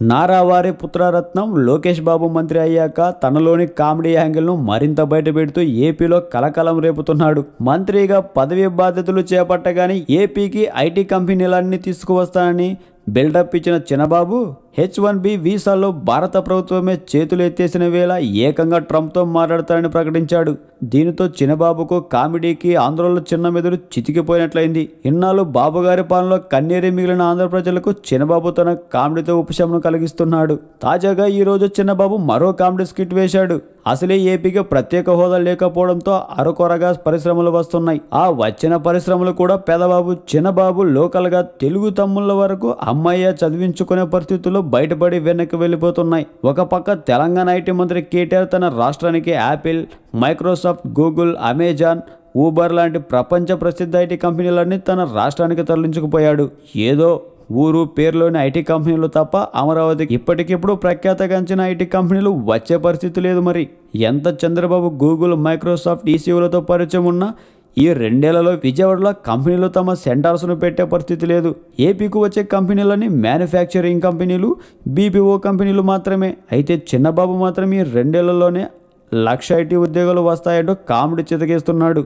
నారావారి పుత్రరత్నం లోకేష్ బాబు మంత్రి అయ్యాక తనలోని కామెడీ యాంగిల్ను మరింత బయటపెడుతూ ఏపీలో కలకలం రేపుతున్నాడు. మంత్రిగా పదవి బాధ్యతలు చేపట్టగానే ఏపీకి ఐటీ కంపెనీలన్నీ తీసుకువస్తానని బిల్డప్ ఇచ్చిన చిన్నబాబు హెచ్ వన్ బి వీసాలో భారత ప్రభుత్వమే చేతులు ఎత్తేసిన వేళ ఏకంగా ట్రంప్తో మాట్లాడతారని ప్రకటించాడు. దీనితో చిన్నబాబుకు కామెడీకి ఆంధ్రలో చిన్న మెదడు చితికిపోయినట్లయింది. ఇన్నాళ్ళు బాబుగారి పాలనలో కన్నీరు మిగిలిన ఆంధ్ర ప్రజలకు చిన్నబాబు తన కామెడీతో ఉపశమనం కలిగిస్తున్నాడు. తాజాగా ఈరోజు చిన్నబాబు మరో కామెడీ స్కిట్ వేశాడు. అసలే ఏపీకి ప్రత్యేక హోదా లేకపోవడంతో అరకొరగా పరిశ్రమలు వస్తున్నాయి. ఆ వచ్చిన పరిశ్రమలు కూడా పెదబాబు చిన్నబాబు లోకల్గా తెలుగు తమ్ముళ్ళ వరకు అమ్మయ్య చదివించుకునే పరిస్థితుల్లో బయటపడి వెనక్కి వెళ్ళిపోతున్నాయి. ఒక పక్క తెలంగాణ ఐటీ మంత్రి కేటీఆర్ తన రాష్ట్రానికి Apple Microsoft Google Amazon Uber లాంటి ప్రపంచ ప్రసిద్ధ ఐటీ కంపెనీలన్నీ తన రాష్ట్రానికి తరలించుకుపోయాడు. ఏదో ఊరు పేరులోని ఐటీ కంపెనీలు తప్ప అమరావతికి ఇప్పటికిప్పుడు ప్రఖ్యాతగాంచిన ఐటీ కంపెనీలు వచ్చే పరిస్థితి లేదు మరి. ఎంత చంద్రబాబు గూగుల్ మైక్రోసాఫ్ట్ ఈసీఓలతో పరిచయం ఉన్నా ఈ రెండేళ్ళలో విజయవాడలో కంపెనీలు తమ సెంటర్స్ను పెట్టే పరిస్థితి లేదు. ఏపీకు వచ్చే కంపెనీలన్నీ మ్యానుఫ్యాక్చరింగ్ కంపెనీలు బీపీఓ కంపెనీలు మాత్రమే. అయితే చిన్నబాబు మాత్రం ఈ రెండేళ్ళలోనే లక్ష ఐటీ ఉద్యోగాలు వస్తాయంటూ కామెడీ చితకేస్తున్నాడు.